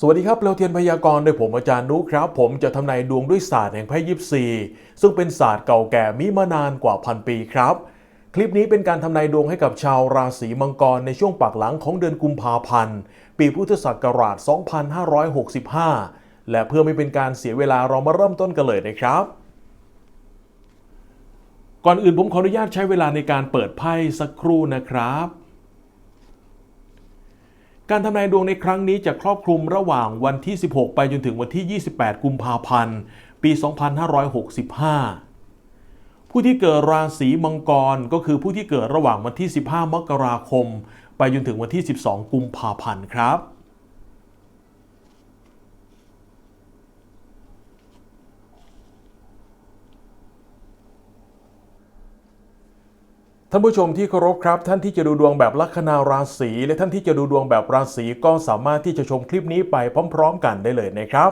สวัสดีครับเราเทียนพยากรณ์โดยผมอาจารย์นุครับ ผมจะทำนายดวงด้วยศาสตร์แห่งไพ่ยิปซีซึ่งเป็นศาสตร์เก่าแก่มีมานานกว่าพันปีครับ คลิปนี้เป็นการทำนายดวงให้กับชาวราศีมังกรในช่วงปากหลังของเดือนกุมภาพันธ์ ปีพุทธศักราช 2565 และเพื่อไม่เป็นการเสียเวลาเรามาเริ่มต้นกันเลยนะครับ ก่อนอื่นผมขออนุญาตใช้เวลาในการเปิดไพ่สักครู่นะครับ การทำนายดวงในครั้งนี้จะครอบคลุมระหว่างวันที่ 16 ไปจนถึงวันที่ 28 กุมภาพันธ์ ปี 2565 ผู้ที่เกิดราศีมังกรก็คือผู้ที่เกิดระหว่างวันที่ 15 มกราคม ไปจนถึงวันที่ 12 กุมภาพันธ์ครับ ท่านผู้ชมที่เคารพครับ ท่านที่จะดูดวงแบบลัคนาราศีและท่านที่จะดูดวงแบบราศีก็สามารถที่จะชมคลิปนี้ไปพร้อม ๆ กันได้เลยนะครับ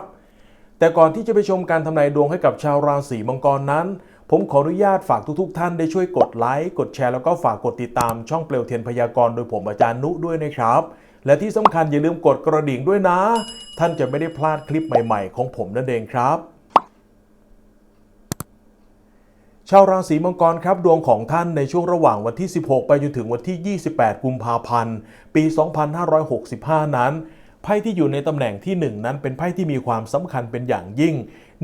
แต่ก่อนที่จะไปชมการทำนายดวงให้กับชาวราศีมังกรนั้น ผมขออนุญาตฝากทุกๆ ท่านได้ช่วยกดไลค์กดแชร์แล้วก็ฝากกดติดตามช่องเปลวเทียนพยากรณ์โดยผมอาจารย์นุด้วยนะครับ และที่สำคัญอย่าลืมกดกระดิ่งด้วยนะ ท่านจะไม่ได้พลาดคลิปใหม่ ๆ ของผมนั่นเองครับ ชาวราศีมังกรครับดวงของท่านในช่วงระหว่างวันที่ 16 ไปจนถึงวันที่ 28 กุมภาพันธ์ ปี 2565 นั้น ไพ่ที่อยู่ในตำแหน่งที่ 1 นั้นเป็นไพ่ที่มีความสำคัญเป็นอย่างยิ่ง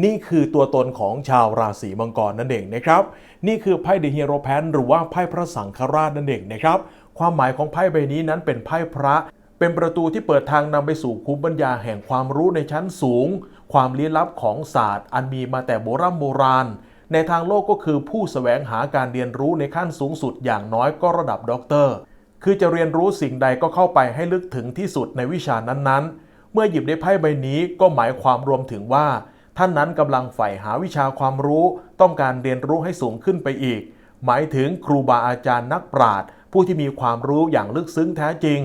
นี่คือตัวตนของชาวราศีมังกรนั่นเองนะครับ นี่คือไพ่เดอะฮีโร่แพนหรือว่าไพ่พระสังฆราชนั่นเองนะครับ ความหมายของไพ่ใบนี้นั้นเป็นไพ่พระเป็นประตูที่เปิดทางนำไปสู่ภูมิปัญญาแห่งความรู้ในชั้นสูง ความลี้ลับของศาสตร์ อันมีมาแต่โบราณโบราณ ในทางโลกก็คือผู้สแสวงหาการเรียนรู้ในขั้นสูงสุดอย่างน้อยก็ระดับด็อกเตอร์ คือจะเรียนรู้สิ่งใดก็เข้าไปให้ลึกถึงที่สุดในวิชานั้นๆ เมื่อหยิบได้ไพ่ใบนี้ก็หมายความรวมถึงว่า ท่านนั้นกำลังใฝ่หาวิชาความรู้ ต้องการเรียนรู้ให้สูงขึ้นไปอีก หมายถึงครูบาอาจารย์นักปราชญ์ผู้ที่มีความรู้อย่างลึกซึ้งแท้จริง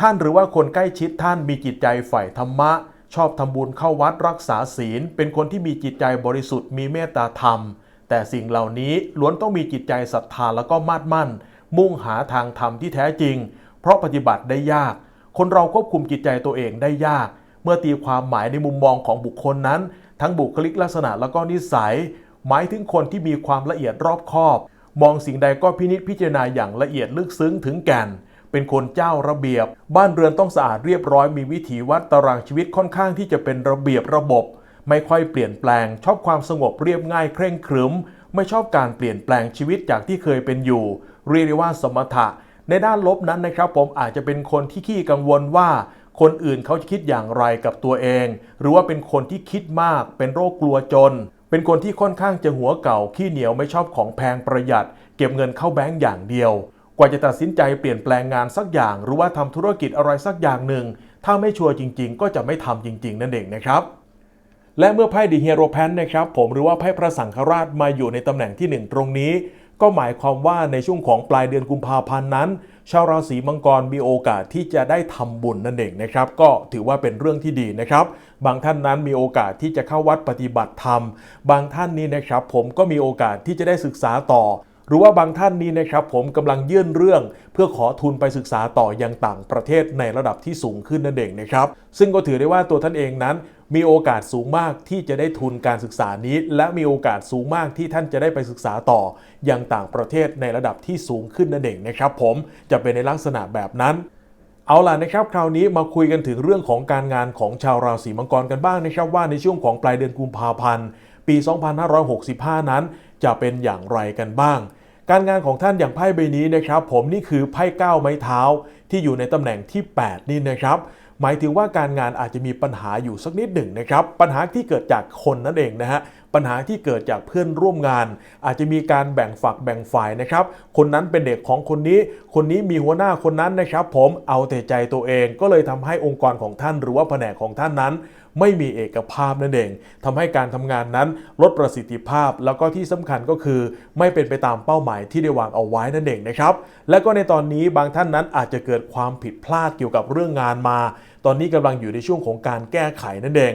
ท่านหรือว่าคนใกล้ชิดท่านมีจิตใจใฝ่ธรรมะชอบทำบุญเข้าวัดรักษาศีล เป็นคนที่มีจิตใจบริสุทธิ์มีเมตตาธรรม แต่สิ่งเหล่านี้ล้วนต้องมีจิตใจศรัทธาแล้วก็มาดมั่น มุ่งหาทางธรรมที่แท้จริง เพราะปฏิบัติได้ยาก คนเราควบคุมจิตใจตัวเองได้ยาก เมื่อตีความหมายในมุมมองของบุคคลนั้น ทั้งบุคลิกลักษณะแล้วก็นิสัย หมายถึงคนที่มีความละเอียดรอบคอบ มองสิ่งใดก็พินิจพิจารณาอย่างละเอียดลึกซึ้งถึงแก่น เป็นคนเจ้าระเบียบ บ้านเรือนต้องสะอาดเรียบร้อยมีวิถีวัดตารางชีวิตค่อนข้างที่จะเป็นระเบียบระบบ ไม่ค่อยเปลี่ยนแปลง ชอบความสงบเรียบง่ายเคร่งครึม ไม่ชอบการเปลี่ยนแปลงชีวิตจากที่เคยเป็นอยู่ เรียกได้ว่าสมถะ ในด้านลบนั้นนะครับ ผมอาจจะเป็นคนที่ขี้กังวลว่า คนอื่นเขาจะคิดอย่างไรกับตัวเอง หรือว่าเป็นคนที่คิดมาก เป็นโรคกลัวจน เป็นคนที่ค่อนข้างจะหัวเก่าขี้เหนียวไม่ชอบของแพงประหยัด เก็บเงินเข้าแบงก์อย่างเดียว กว่าจะตัดสินใจเปลี่ยนแปลงงานสักอย่าง หรือว่าทำธุรกิจอะไรสักอย่างหนึ่งถ้าไม่ชัวร์จริง ๆ ก็จะไม่ทำจริง ๆ นั่นเองนะครับ และเมื่อไพ่ดีเฮโรแพนนะครับผมหรือว่าไพ่พระสังฆราชมาอยู่ในตำแหน่งที่ 1 ตรงนี้ ก็หมายความว่าในช่วงของปลายเดือนกุมภาพันธ์นั้น ชาวราศีมังกรมีโอกาสที่จะได้ทำบุญนั่นเองนะครับ ก็ถือว่าเป็นเรื่องที่ดีนะครับ บางท่านนั้นมีโอกาสที่จะเข้าวัดปฏิบัติธรรม บางท่านนี้นะครับ ผมก็มีโอกาสที่จะได้ศึกษาต่อหรือว่าบางท่านนี้นะครับผมกำลังยื่นเรื่อง เพื่อขอทุนไปศึกษาต่อยังต่างประเทศในระดับที่สูงขึ้นนั่นเองนะครับ ซึ่งก็ถือได้ว่าตัวท่านเองนั้น มีโอกาสสูงมากที่จะได้ทุนการศึกษานี้ และมีโอกาสสูงมากที่ท่านจะได้ไปศึกษาต่อยังต่างประเทศในระดับที่สูงขึ้นนั่นเองนะครับ ผมจะเป็นในลักษณะแบบนั้นเอาล่ะนะครับคราวนี้มาคุยกันถึงเรื่องของการงานของชาวราศีมังกรกันบ้างนะครับว่าในช่วงของปลายเดือนกุมภาพันธ์ ปี 2565 นั้น จะเป็นอย่างไรกันบ้าง การงานของท่านอย่างไพ่ใบนี้นะครับ ผมนี่คือไพ่ก้าไม้เท้าที่อยู่ในตำแหน่งที่ 8 นี่นะครับ หมายถึงว่าการงานอาจจะมีปัญหาอยู่สักนิดหนึ่งนะครับ ปัญหาที่เกิดจากคนนั่นเองนะฮะปัญหาที่เกิดจากเพื่อนร่วมงาน อาจจะมีการแบ่งฝักแบ่งฝ่ายนะครับ คนนั้นเป็นเด็กของคนนี้ คนนี้มีหัวหน้าคนนั้นนะครับ ผมเอาแต่ใจตัวเองก็เลยทำให้องค์กรของท่านหรือว่าแผนกของท่านนั้น ไม่มีเอกภาพนั่นเองทำให้การทำงานนั้นลดประสิทธิภาพ แล้วก็ที่สำคัญก็คือ ไม่เป็นไปตามเป้าหมายที่ได้วางเอาไว้นั่นเองนะครับ และก็ในตอนนี้บางท่านนั้นอาจจะเกิดความผิดพลาดเกี่ยวกับเรื่องงานมา ตอนนี้กำลังอยู่ในช่วงของการแก้ไขนั่นเอง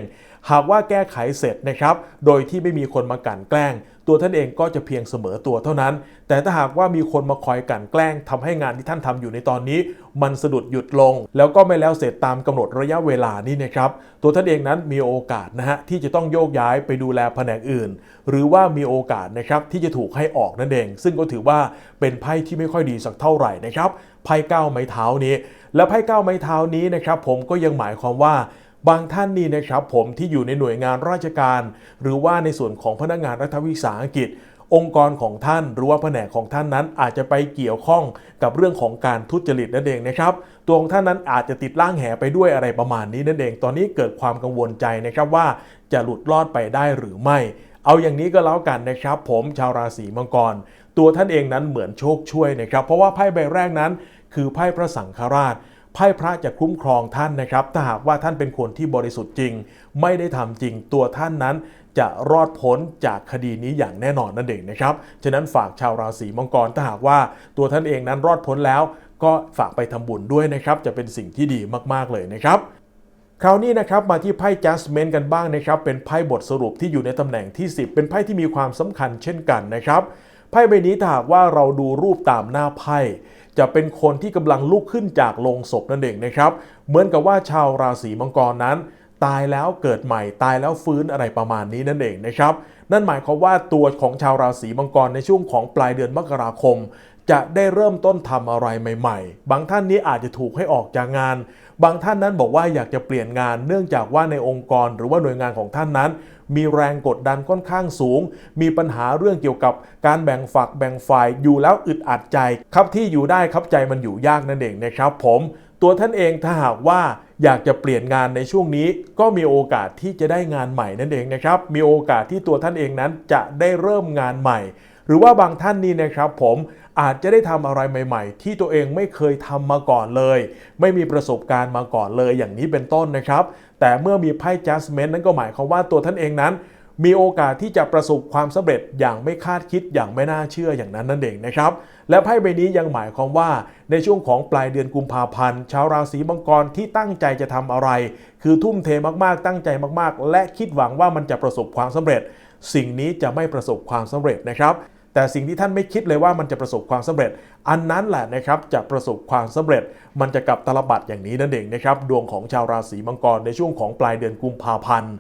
หากว่าแก้ไขเสร็จนะครับ โดยที่ไม่มีคนมากลั่นแกล้ง ตัวท่านเองก็จะเพียงเสมอตัวเท่านั้น แต่ถ้าหากว่ามีคนมาคอยกลั่นแกล้งทำให้งานที่ท่านทำอยู่ในตอนนี้ มันสะดุดหยุดลง แล้วก็ไม่แล้วเสร็จตามกำหนดระยะเวลานี่นะครับ ตัวท่านเองนั้นมีโอกาสนะฮะที่จะต้องโยกย้ายไปดูแลแผนกอื่น หรือว่ามีโอกาสนะครับที่จะถูกให้ออกนั่นเอง ซึ่งก็ถือว่าเป็นไพ่ที่ไม่ค่อยดีสักเท่าไหร่นะครับไพ่เก้าไม้เท้านี้ และไพ่เก้าไม้เท้านี้นะครับผมก็ยังหมายความว่า บางท่านนี่นะครับผมที่อยู่ในหน่วยงานราชการ หรือว่าในส่วนของพนักงานรัฐวิสาหกิจ องค์กรของท่านหรือว่าแผนกของท่านนั้นอาจจะไปเกี่ยวข้องกับเรื่องของการทุจริตนั่นเองนะครับ ตัวของท่านนั้นอาจจะติดล่างแหไปด้วยอะไรประมาณนี้นั่นเอง ตอนนี้เกิดความกังวลใจนะครับว่าจะหลุดรอดไปได้หรือไม่เอาอย่างนี้ก็แล้วกันนะครับ ผมชาวราศีมังกร ตัวท่านเองนั้นเหมือนโชคช่วยนะครับ เพราะว่าไพ่ใบแรกนั้น คือไพ่พระสังฆราช ไพ่พระจะคุ้มครองท่านนะครับ ถ้าหากว่าท่านเป็นคนที่บริสุทธิ์จริง ไม่ได้ทำจริงตัวท่านนั้น จะรอดพ้นจากคดีนี้อย่างแน่นอนนั่นเองนะครับ ฉะนั้นฝากชาวราศีมังกรถ้าหากว่าตัวท่านเองนั้นรอดพ้นแล้ว ก็ฝากไปทำบุญด้วยนะครับ จะเป็นสิ่งที่ดีมากๆเลยนะครับคราวนี้นะครับมาที่ไพ่ Judgment กันบ้างนะครับ เป็นไพ่บทสรุปที่อยู่ในตำแหน่งที่ 10 เป็นไพ่ที่มีความสำคัญเช่นกันนะครับ ไพ่ใบนี้ถ้าหากว่าเราดูรูปตามหน้าไพ่ จะเป็นคนที่กำลังลุกขึ้นจากโลงศพนั่นเองนะครับ เหมือนกับว่าชาวราศีมังกรนั้น ตายแล้วเกิดใหม่ตายแล้วฟื้นอะไรประมาณนี้นั่นเองนะครับ นั่นหมายความว่าตัวของชาวราศีมังกรในช่วงของปลายเดือนมกราคม จะได้เริ่มต้นทำอะไรใหม่ ๆ บางท่านนี้อาจจะถูกให้ออกจากงาน บางท่านนั้นบอกว่าอยากจะเปลี่ยนงาน เนื่องจากว่าในองค์กรหรือว่าหน่วยงานของท่านนั้น มีแรงกดดันค่อนข้างสูง มีปัญหาเรื่องเกี่ยวกับการแบ่งฝักแบ่งฝ่ายอยู่แล้วอึดอัดใจ ครับที่อยู่ได้ครับใจมันอยู่ยากนั่นเองนะครับ ผมตัวท่านเองถ้าหากว่าอยากจะเปลี่ยนงานในช่วงนี้ ก็มีโอกาสที่จะได้งานใหม่นั่นเองนะครับ มีโอกาสที่ตัวท่านเองนั้นจะได้เริ่มงานใหม่ หรือว่าบางท่านนี่นะครับ ผมอาจจะได้ทำอะไรใหม่ ๆ ที่ตัวเองไม่เคยทำมาก่อนเลย ไม่มีประสบการณ์มาก่อนเลยอย่างนี้เป็นต้นนะครับ แต่เมื่อมีไพ่ Judgment นั้นก็หมายความว่าตัวท่านเองนั้น มีโอกาสที่จะประสบความสำเร็จอย่างไม่คาดคิดอย่างไม่น่าเชื่ออย่างนั้นนั่นเองนะครับ และไพ่ใบนี้ยังหมายความว่าในช่วงของปลายเดือนกุมภาพันธ์ชาวราศีมังกรที่ตั้งใจจะทำอะไร คือทุ่มเทมากๆ ตั้งใจมากๆ และคิดหวังว่ามันจะประสบความสำเร็จ สิ่งนี้จะไม่ประสบความสำเร็จนะครับ แต่สิ่งที่ท่านไม่คิดเลยว่ามันจะประสบความสำเร็จ อันนั้นแหละนะครับจะประสบความสำเร็จ มันจะกลับตลบัดอย่างนี้นั่นเองนะครับดวงของชาวราศีมังกรในช่วงของปลายเดือนกุมภาพันธ์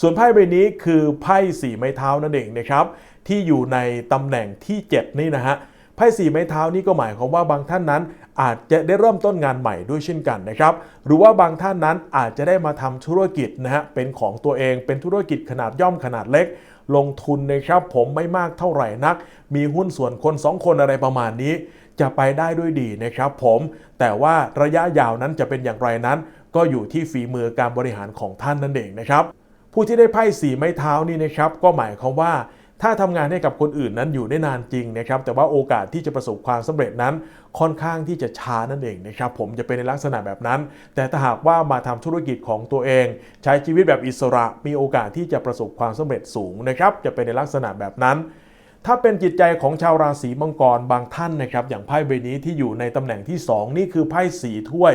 ส่วนไพ่ใบนี้คือไพ่สี่ไม้เท้านั่นเองนะครับที่อยู่ในตำแหน่งที่ 7 นี่นะฮะไพ่สี่ไม้เท้านี่ก็หมายความว่าบางท่านนั้นอาจจะได้เริ่มต้นงานใหม่ด้วยเช่นกันนะครับ หรือว่าบางท่านนั้นอาจจะได้มาทำธุรกิจนะฮะเป็นของตัวเองเป็นธุรกิจขนาดย่อมขนาดเล็ก ลงทุนนะครับผมไม่มากเท่าไหร่นัก มีหุ้นส่วนคน 2 คนอะไรประมาณนี้ จะไปได้ด้วยดีนะครับผมแต่ว่าระยะยาวนั้นจะเป็นอย่างไรนั้น ก็อยู่ที่ฝีมือการบริหารของท่านนั่นเองนะครับผู้ที่ได้ไพ่สีไม้เท้านี่นะครับก็หมายความว่า ถ้าทำงานให้กับคนอื่นนั้นอยู่ได้นานจริงนะครับแต่ว่าโอกาสที่จะประสบความสำเร็จนั้นค่อนข้างที่จะช้านั่นเองนะครับผมจะเป็นในลักษณะแบบนั้น แต่ถ้าหากว่ามาทำธุรกิจของตัวเอง ใช้ชีวิตแบบอิสระมีโอกาสที่จะประสบความสำเร็จสูงนะครับจะเป็นในลักษณะแบบนั้นถ้าเป็นจิตใจของชาวราศีมังกรบางท่านนะครับ อย่างไพ่ใบนี้ที่อยู่ในตำแหน่งที่ 2 นี่คือไพ่สีถ้วย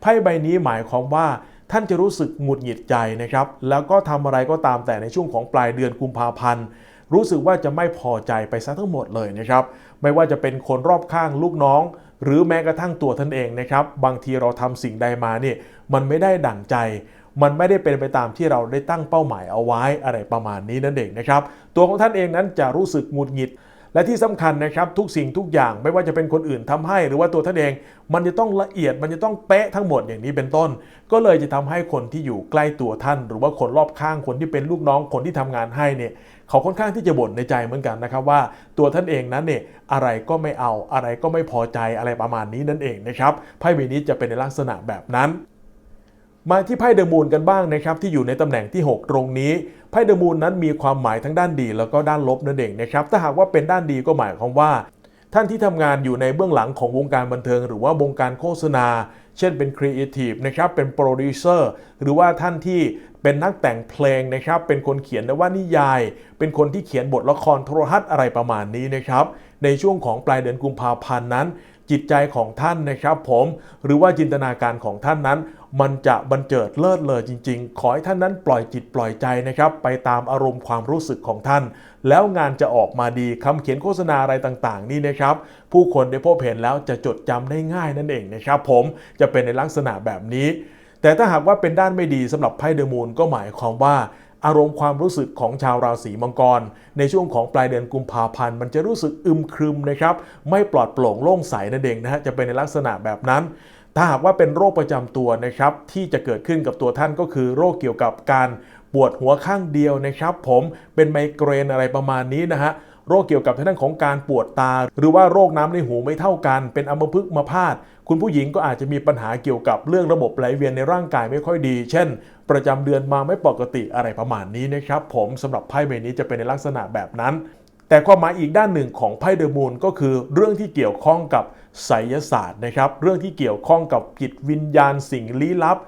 ไพ่ใบนี้หมายความว่าท่านจะรู้สึกหงุดหงิดใจนะครับ แล้วก็ทำอะไรก็ตามแต่ในช่วงของปลายเดือนกุมภาพันธ์ รู้สึกว่าจะไม่พอใจไปซะทั้งหมดเลยนะครับ ไม่ว่าจะเป็นคนรอบข้างลูกน้อง หรือแม้กระทั่งตัวท่านเองนะครับ บางทีเราทำสิ่งใดมาเนี่ยมันไม่ได้ดั่งใจ มันไม่ได้เป็นไปตามที่เราได้ตั้งเป้าหมายเอาไว้อะไรประมาณนี้นั่นเองนะครับ ตัวของท่านเองนั้นจะรู้สึกหงุดหงิดและที่สำคัญนะครับทุกสิ่งทุกอย่างไม่ว่าจะเป็นคนอื่นทำให้ หรือว่าตัวท่านเอง มันจะต้องละเอียดมันจะต้องเป๊ะทั้งหมดอย่างนี้เป็นต้น ก็เลยจะทำให้คนที่อยู่ใกล้ตัวท่าน หรือว่าคนรอบข้างคนที่เป็นลูกน้องคนที่ทำงานให้เนี่ย เขาค่อนข้างที่จะบ่นในใจเหมือนกันนะครับว่าตัวท่านเองนั้นเนี่ยอะไรก็ไม่เอาอะไรก็ไม่พอใจอะไรประมาณนี้นั่นเองนะครับไพ่ใบนี้จะเป็นในลักษณะแบบนั้นมาที่ไพ่เดอะมูนกันบ้างนะครับที่อยู่ในตำแหน่งที่ 6 ตรงนี้ไพ่เดอะมูนนั้นมีความหมายทั้งด้านดีแล้วก็ด้านลบนั่นเองนะครับถ้าหากว่าเป็นด้านดีก็หมายความว่า ท่านที่ทำงานอยู่ในเบื้องหลังของวงการบันเทิง หรือว่าวงการโฆษณา เช่นเป็นครีเอทีฟนะครับเป็นโปรดิวเซอร์หรือว่าท่านที่ เป็นนักแต่งเพลงนะครับ เป็นคนเขียนนวนิยาย เป็นคนที่เขียนบทละครโทรทัศน์อะไรประมาณนี้นะครับ ในช่วงของปลายเดือนกุมภาพันธ์นั้น จิตใจของท่านนะครับ ผมหรือว่าจินตนาการของท่านนั้น มันจะบันเจิดเลิศเลอจริง ๆ ขอให้ท่านนั้นปล่อยจิตปล่อยใจนะครับ ไปตามอารมณ์ความรู้สึกของท่าน แล้วงานจะออกมาดีคำเขียนโฆษณาอะไรต่างๆ นี่นะครับ ผู้คนได้พบเห็นแล้วจะจดจำได้ง่ายนั่นเองนะครับ ผมจะเป็นในลักษณะแบบนี้ แต่ถ้าหากว่าเป็นด้านไม่ดีสำหรับไพ่เดอะมูนก็หมายความว่า อารมณ์ความรู้สึกของชาวราศีมังกร ในช่วงของปลายเดือนกุมภาพันธ์มันจะรู้สึกอึมครึมนะครับ ไม่ปลอดโปร่งโล่งใสนั่นเองนะฮะจะเป็นในลักษณะแบบนั้นถ้าหากว่าเป็นโรคประจำตัวนะครับที่จะเกิดขึ้นกับตัวท่านก็คือโรคเกี่ยวกับการปวดหัวข้างเดียวนะครับ ผมเป็นไมเกรนอะไรประมาณนี้นะฮะ โรคเกี่ยวกับทางด้านของการปวดตา หรือว่าโรคน้ำในหูไม่เท่ากัน เป็นอัมพฤกษ์มาพาด คุณผู้หญิงก็อาจจะมีปัญหาเกี่ยวกับเรื่องระบบไหลเวียนในร่างกายไม่ค่อยดี เช่น ประจำเดือนมาไม่ปกติอะไรประมาณนี้นะครับผมสำหรับไพ่ใบนี้จะเป็นในลักษณะแบบนั้น แต่ความหมายอีกด้านหนึ่งของไพ่เดอะมูนก็คือเรื่องที่เกี่ยวข้องกับไสยศาสตร์นะครับเรื่องที่เกี่ยวข้องกับจิตวิญญาณสิ่งลี้ลับ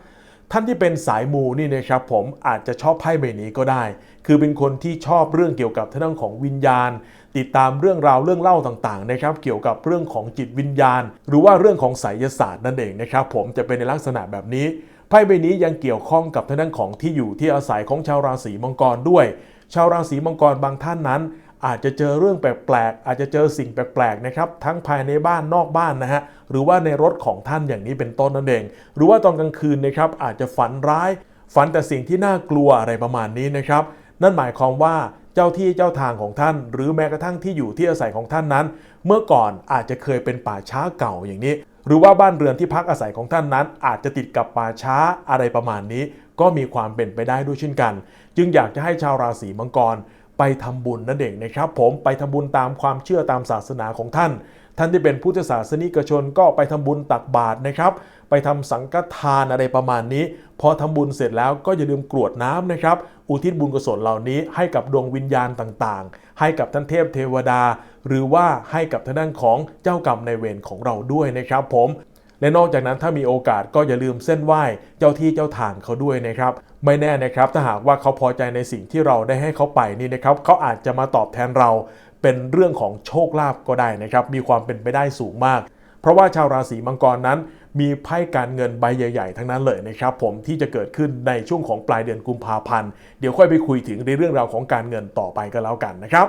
ท่านที่เป็นสายมูนี่นะครับผมอาจจะชอบไพ่ใบนี้ก็ได้ คือเป็นคนที่ชอบเรื่องเกี่ยวกับทางด้านของวิญญาณ ติดตามเรื่องราวเรื่องเล่าต่างๆนะครับเกี่ยวกับเรื่องของจิตวิญญาณ หรือว่าเรื่องของไสยศาสตร์นั่นเองนะครับผมจะเป็นในลักษณะแบบนี้ไพ่ใบนี้ยังเกี่ยวข้องกับทางด้านของที่อยู่ที่อาศัยของชาวราศีมังกรด้วย ชาวราศีมังกรบางท่านนั้น อาจจะเจอเรื่องแปลกๆอาจจะเจอสิ่งแปลกๆนะครับทั้งภายในบ้านนอกบ้านนะฮะหรือว่าในรถของท่านอย่างนี้เป็นต้นนั่นเอง หรือว่าตอนกลางคืนนะครับอาจจะฝันร้าย ฝันแต่สิ่งที่น่ากลัวอะไรประมาณนี้นะครับ นั่นหมายความว่าเจ้าที่เจ้าทางของท่าน หรือแม้กระทั่งที่อยู่ที่อาศัยของท่านนั้น เมื่อก่อนอาจจะเคยเป็นป่าช้าเก่าอย่างนี้ หรือว่าบ้านเรือนที่พักอาศัยของท่านนั้น อาจจะติดกับป่าช้าอะไรประมาณนี้ ก็มีความเป็นไปได้ด้วยเช่นกัน จึงอยากจะให้ชาวราศีมังกรไปทำบุญนั่นเองนะครับ ผมไปทำบุญตามความเชื่อตามศาสนาของท่าน ท่านที่เป็นพุทธศาสนิกชนก็ไปทำบุญตักบาตรนะครับ ไปทำสังฆทานอะไรประมาณนี้ พอทำบุญเสร็จแล้วก็อย่าลืมกรวดน้ำนะครับ อุทิศบุญกุศลเหล่านี้ให้กับดวงวิญญาณต่างๆ ให้กับท่านเทพเทวดา หรือว่าให้กับทางด้านของเจ้ากรรมในายเวรของเราด้วยนะครับผมและนอกจากนั้นถ้ามีโอกาสก็อย่าลืมเส้นไหว้เจ้าที่เจ้าทางเขาด้วยนะครับ ไม่แน่นะครับถ้าหากว่าเขาพอใจในสิ่งที่เราได้ให้เขาไปนี่นะครับเขาอาจจะมาตอบแทนเรา เป็นเรื่องของโชคลาภก็ได้นะครับ มีความเป็นไปได้สูงมาก เพราะว่าชาวราศีมังกรนั้น มีไพ่การเงินใบใหญ่ ๆ ทั้งนั้นเลยนะครับผมที่จะเกิดขึ้นในช่วงของปลายเดือนกุมภาพันธ์เดี๋ยวค่อยไปคุยถึงในเรื่องราวของการเงินต่อไปก็แล้วกันนะครับ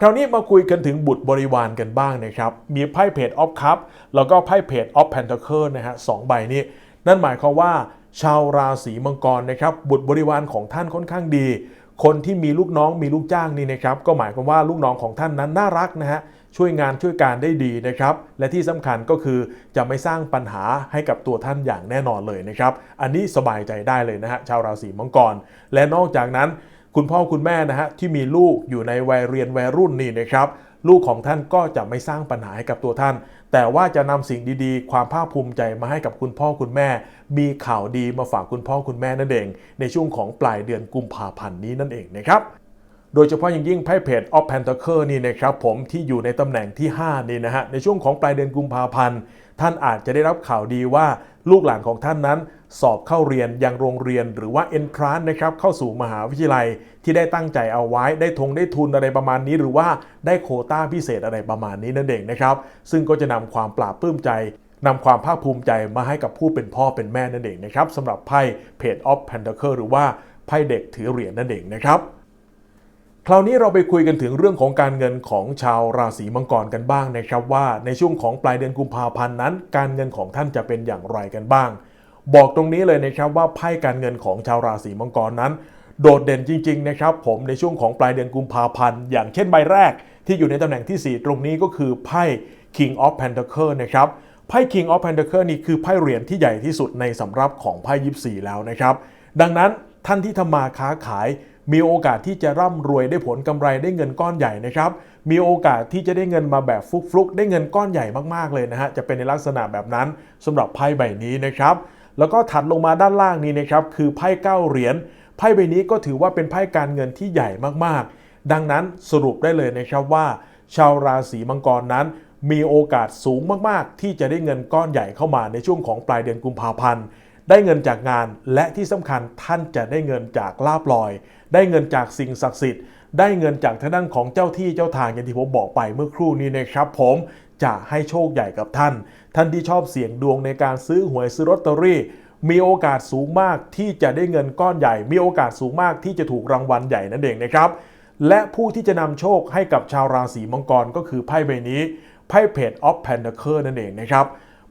คราวนี้มาคุยกันถึงบุตรบริวารกันบ้างนะครับ มีไพ่เพจออฟคัพแล้วก็ไพ่เพจออฟแพนเทเคิลนะฮะสองใบนี้ นั่นหมายความว่า ชาวราศีมังกรนะครับ บุตรบริวารของท่านค่อนข้างดี คนที่มีลูกน้องมีลูกจ้างนี่นะครับ ก็หมายความว่าลูกน้องของท่านนั้นน่ารักนะฮะ ช่วยงานช่วยการได้ดีนะครับ และที่สำคัญก็คือจะไม่สร้างปัญหาให้กับตัวท่านอย่างแน่นอนเลยนะครับ อันนี้สบายใจได้เลยนะฮะชาวราศีมังกร และนอกจากนั้น คุณพ่อคุณแม่นะฮะที่มีลูกอยู่ในวัยเรียนวัยรุ่นนี่นะครับลูกของท่านก็จะไม่สร้างปัญหาให้กับตัวท่าน แต่ว่าจะนำสิ่งดีๆ ความภาคภูมิใจมาให้กับคุณพ่อคุณแม่ มีข่าวดีมาฝากคุณพ่อคุณแม่นั่นเอง ในช่วงของปลายเดือนกุมภาพันธ์นี้นั่นเองนะครับ โดยเฉพาะอย่างยิ่งไพ่เพจ of Pentacle นี่นะครับผมที่อยู่ในตำแหน่งที่ 5 นี่นะฮะ ในช่วงของปลายเดือนกุมภาพันธ์ ท่านอาจจะได้รับข่าวดีว่าลูกหลานของท่านนั้น สอบเข้าเรียนยังโรงเรียนหรือว่า entrance นะครับเข้าสู่มหาวิทยาลัยที่ได้ตั้งใจเอาไว้ได้ทงได้ทุนอะไรประมาณนี้ หรือว่าได้โคต้าพิเศษอะไรประมาณนี้นั่นเองนะครับซึ่งก็จะนำความปราบปลื้มใจนำความภาคภูมิใจมาให้กับผู้เป็นพ่อเป็นแม่นั่นเองนะครับสำหรับไพ่เพจ of Pentacle หรือว่าไพ่เด็กถือเหรียญนั่นเองนะครับ คราวนี้เราไปคุยกันถึงเรื่องของการเงินของชาวราศีมังกรกันบ้างนะครับว่าในช่วงของปลายเดือนกุมภาพันธ์นั้น การเงินของท่านจะเป็นอย่างไรกันบ้าง บอกตรงนี้เลยนะครับว่าไพ่การเงินของชาวราศีมังกรนั้น โดดเด่นจริง ๆ นะครับ ผมในช่วงของปลายเดือนกุมภาพันธ์อย่างเช่นใบแรก ที่อยู่ในตำแหน่งที่ 4 ตรงนี้ก็คือไพ่ King of Pentacle นะครับไพ่ King of Pentacle นี่คือไพ่เหรียญที่ใหญ่ที่สุดในสำรับของไพ่ยิปซีแล้วนะครับดังนั้นท่านที่ทำมาค้าขาย มีโอกาสที่จะร่ำรวยได้ผลกำไรได้เงินก้อนใหญ่นะครับ มีโอกาสที่จะได้เงินมาแบบฟลุกๆ ได้เงินก้อนใหญ่มากๆเลยนะฮะ จะเป็นในลักษณะแบบนั้นสำหรับไพ่ใบนี้นะครับ แล้วก็ถัดลงมาด้านล่างนี้นะครับคือไพ่เก้าเหรียญ ไพ่ใบนี้ก็ถือว่าเป็นไพ่การเงินที่ใหญ่มากๆ ดังนั้นสรุปได้เลยนะครับว่า ชาวราศีมังกรนั้นมีโอกาสสูงมากๆ ที่จะได้เงินก้อนใหญ่เข้ามาในช่วงของปลายเดือนกุมภาพันธ์ ได้เงินจากงานและที่สำคัญท่านจะได้เงินจากลาบลอย ได้เงินจากสิ่งศักดิ์สิทธิ์ ได้เงินจากทางด้านของเจ้าที่เจ้าทางอย่างที่ผมบอกไปเมื่อครู่นี้นะครับผมจะให้โชคใหญ่กับท่าน ท่านที่ชอบเสี่ยงดวงในการซื้อหวยซื้อลอตเตอรี่มีโอกาสสูงมากที่จะได้เงินก้อนใหญ่ มีโอกาสสูงมากที่จะถูกรางวัลใหญ่นั่นเองนะครับ และผู้ที่จะนำโชคให้กับชาวราศีมังกรก็คือไพ่ใบนี้ไพ่เพจออฟแพนเดอร์นั่นเองนะครับ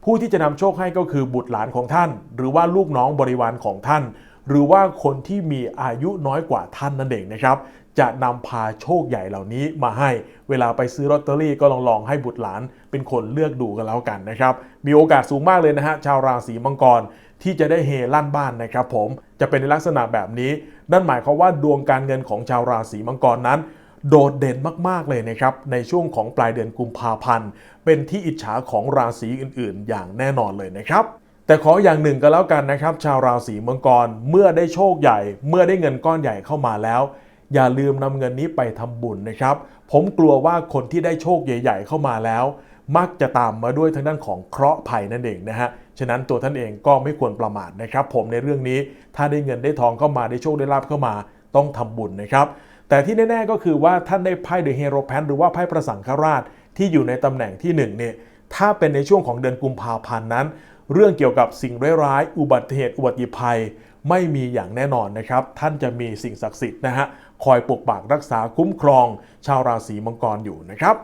ผู้ที่จะนำโชคให้ก็คือบุตรหลานของท่าน หรือว่าลูกน้องบริวารของท่าน หรือว่าคนที่มีอายุน้อยกว่าท่านนั่นเองนะครับจะนำพาโชคใหญ่เหล่านี้มาให้ เวลาไปซื้อลอตเตอรี่ก็ลองลองให้บุตรหลานเป็นคนเลือกดูกันแล้วกันนะครับ มีโอกาสสูงมากเลยนะฮะชาวราศีมังกรที่จะได้เฮลั่นบ้านนะครับผมจะเป็นในลักษณะแบบนี้ นั่นหมายความว่าดวงการเงินของชาวราศีมังกรนั้น โดดเด่นมาก ๆ เลยนะครับ ในช่วงของปลายเดือนกุมภาพันธ์ เป็นที่อิจฉาของราศีอื่น ๆ อย่างแน่นอนเลยนะครับ แต่ขออย่างหนึ่งก็แล้วกันนะครับ ชาวราศีมังกรเมื่อได้โชคใหญ่ เมื่อได้เงินก้อนใหญ่เข้ามาแล้ว อย่าลืมนำเงินนี้ไปทำบุญนะครับ ผมกลัวว่าคนที่ได้โชคใหญ่ ๆ เข้ามาแล้ว มักจะตามมาด้วยทางด้านของเคราะห์ภัยนั่นเองนะฮะฉะนั้นตัวท่านเองก็ไม่ควรประมาทนะครับ ผมในเรื่องนี้ถ้าได้เงินได้ทองเข้ามาได้โชคได้ลาบเข้ามา ต้องทำบุญนะครับ แต่ที่แน่ๆก็คือว่าท่านได้ไพ่เดอะเฮโรแพนหรือว่าไพ่ประสังฆราชที่อยู่ในตำแหน่งที่1เนี่ยถ้าเป็นในช่วงของเดือนกุมภาพันธ์นั้น เรื่องเกี่ยวกับสิ่งร้ายๆอุบัติเหตุอุบัติภัย ไม่มีอย่างแน่นอนนะครับ ท่านจะมีสิ่งศักดิ์สิทธิ์นะฮะคอยปกปักรักษาคุ้มครอง ชาวราศีมังกรอยู่นะครับ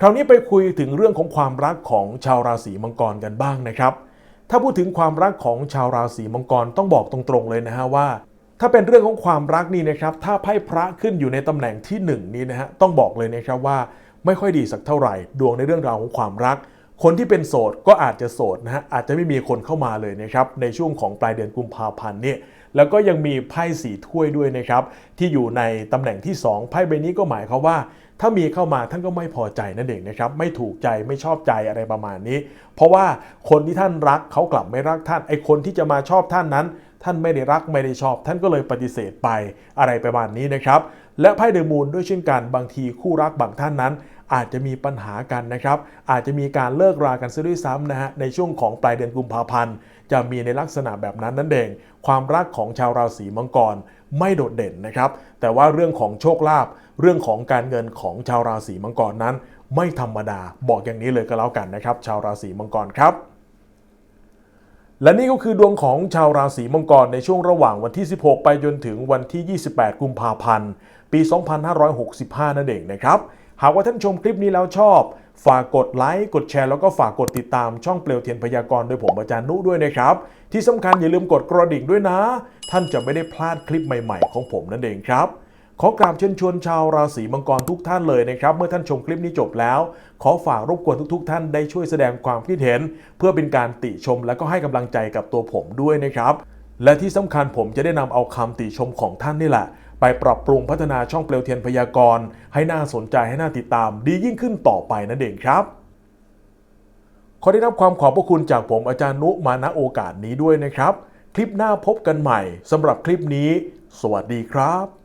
คราวนี้ไปคุยถึงเรื่องของความรักของชาวราศีมังกรกันบ้างนะครับ ถ้าพูดถึงความรักของชาวราศีมังกรต้องบอกตรงๆเลยนะฮะว่า ถ้าเป็นเรื่องของความรักนี่นะครับ ถ้าไพ่พระขึ้นอยู่ในตำแหน่งที่หนึ่งนี้นะฮะต้องบอกเลยนะครับว่าไม่ค่อยดีสักเท่าไหร่ ดวงในเรื่องราวของความรัก คนที่เป็นโสดก็อาจจะโสดนะฮะอาจจะไม่มีคนเข้ามาเลยนะครับในช่วงของปลายเดือนกุมภาพันธ์เนี่ยแล้วก็ยังมีไพ่สีถ้วยด้วยนะครับ ที่อยู่ในตำแหน่งที่สองไพ่ใบนี้ก็หมายความว่า ถ้ามีเข้ามาท่านก็ไม่พอใจนั่นเองนะครับ ไม่ถูกใจไม่ชอบใจอะไรประมาณนี้ เพราะว่าคนที่ท่านรักเขากลับไม่รักท่านไอคนที่จะมาชอบท่านนั้น ท่านไม่ได้รักไม่ได้ชอบ ท่านก็เลยปฏิเสธไปอะไรประมาณนี้นะครับ และไพ่เดอะมูนด้วยเช่นกันบางทีคู่รักบางท่านนั้น อาจจะมีปัญหากันนะครับ อาจจะมีการเลิกรากันซะด้วยซ้ำนะฮะในช่วงของปลายเดือนกุมภาพันธ์จะมีในลักษณะแบบนั้นนั่นเอง ความรักของชาวราศีมังกรไม่โดดเด่นนะครับ แต่ว่าเรื่องของโชคลาภเรื่องของการเงินของชาวราศีมังกรนั้น ไม่ธรรมดาบอกอย่างนี้เลยก็แล้วกันนะครับ ชาวราศีมังกรครับ และนี่ก็คือดวงของชาวราศีมังกรในช่วงระหว่างวันที่ 16 ไปจนถึงวันที่ 28 กุมภาพันธ์ ปี 2565 นั่นเองนะครับ หากว่าท่านชมคลิปนี้แล้วชอบ ฝากกดไลค์ กดแชร์ แล้วก็ฝากกดติดตามช่องเปลวเทียนพยากรณ์โดยผมอาจารย์นุด้วยนะครับ ที่สำคัญอย่าลืมกดกระดิ่งด้วยนะ ท่านจะไม่ได้พลาดคลิปใหม่ ๆ ของผมนั่นเองครับ ขอกราบเชิญชวนชาวราศีมังกรทุกท่านเลยนะครับ เมื่อท่านชมคลิปนี้จบแล้ว ขอฝากรบกวนทุกๆ ท่านได้ช่วยแสดงความคิดเห็น เพื่อเป็นการติชมและก็ให้กำลังใจกับตัวผมด้วยนะครับ และที่สำคัญผมจะได้นำเอาคำติชมของท่านนี่แหละ ไปปรับปรุงพัฒนาช่องเปลวเทียนพยากรณ์ให้น่าสนใจให้น่าติดตาม ดียิ่งขึ้นต่อไปนั่นเองครับขอได้รับความขอบพระคุณจากผมอาจารย์นุมาณโอกาสนี้ด้วยนะครับ คลิปหน้าพบกันใหม่สำหรับคลิปนี้ สวัสดีครับ